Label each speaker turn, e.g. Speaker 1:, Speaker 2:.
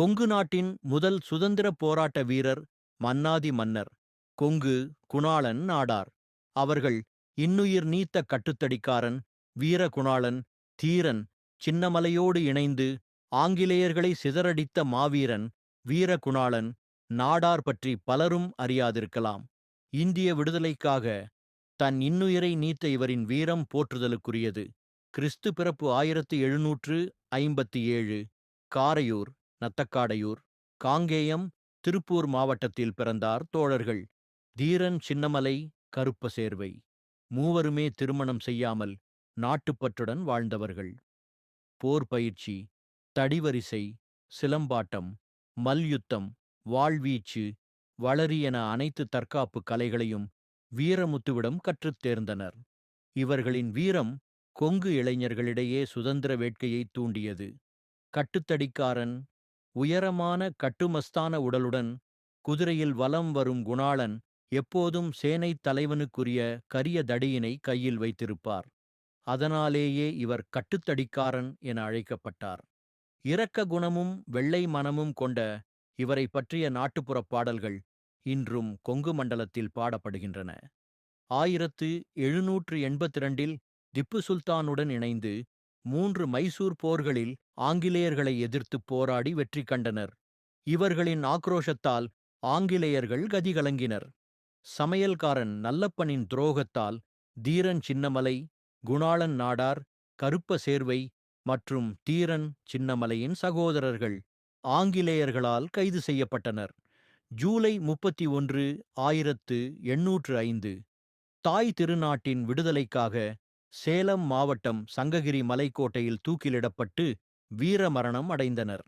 Speaker 1: கொங்கு நாட்டின் முதல் சுதந்திரப் போராட்ட வீரர் மன்னாதி மன்னர் கொங்கு குணாளன் நாடார் அவர்கள் இன்னுயிர் நீத்த கட்டுத்தடிக்காரன் வீரகுணாளன் தீரன் சின்னமலையோடு இணைந்து ஆங்கிலேயர்களை சிதறடித்த மாவீரன் வீரகுணாளன் நாடார் பற்றி பலரும் அறியாதிருக்கலாம். இந்திய விடுதலைக்காக தன் இன்னுயிரை நீத்த இவரின் வீரம் போற்றுதலுக்குரியது. கிறிஸ்து பிறப்பு ஆயிரத்து எழுநூற்று ஐம்பத்தி ஏழு காரையூர். நத்தக்காடையூர் காங்கேயம் திருப்பூர் மாவட்டத்தில் பிறந்தார் தோழர்கள். தீரன் சின்னமலை கருப்ப சேர்வை. மூவருமே திருமணம் செய்யாமல் நாட்டுப்பற்றுடன் வாழ்ந்தவர்கள். போர் பயிற்சி தடிவரிசை சிலம்பாட்டம் மல்யுத்தம் வாழ்வீச்சு வளரி என அனைத்து தற்காப்பு கலைகளையும் வீரமுத்துவிடம் கற்றுத் தேர்ந்தனர். இவர்களின் வீரம் கொங்கு இளைஞர்களிடையே சுதந்திர வேட்கையை தூண்டியது. கட்டுத்தடிக்காரன் உயரமான கட்டுமஸ்தான உடலுடன் குதிரையில் வலம் வரும் குணாளன் எப்போதும் சேனைத் தலைவனுக்குரிய கரிய தடியினை கையில் வைத்திருப்பார். அதனாலேயே இவர் கட்டுத்தடிக்காரன் என அழைக்கப்பட்டார். இரக்க குணமும் வெள்ளை மனமும் கொண்ட இவரை பற்றிய நாட்டுப்புறப் பாடல்கள் இன்றும் கொங்கு மண்டலத்தில் பாடப்படுகின்றன. ஆயிரத்து எழுநூற்று எண்பத்திரண்டில் திப்பு சுல்தானுடன் இணைந்து மூன்று மைசூர் போர்களில் ஆங்கிலேயர்களை எதிர்த்துப் போராடி வெற்றி கண்டனர். இவர்களின் ஆக்ரோஷத்தால் ஆங்கிலேயர்கள் கதிகலங்கினர் சமையல்காரன் நல்லப்பனின் துரோகத்தால் தீரன் சின்னமலை குணாளன் நாடார் கருப்ப சேர்வை மற்றும் தீரன் சின்னமலையின் சகோதரர்கள் ஆங்கிலேயர்களால் கைது செய்யப்பட்டனர். ஜூலை முப்பத்தி ஒன்று ஆயிரத்து எண்ணூற்று ஐந்து. தாய் திருநாட்டின் விடுதலைக்காக சேலம் மாவட்டம் சங்ககிரி மலைக்கோட்டையில் தூக்கிலிடப்பட்டு வீரமரணம் அடைந்தனர்.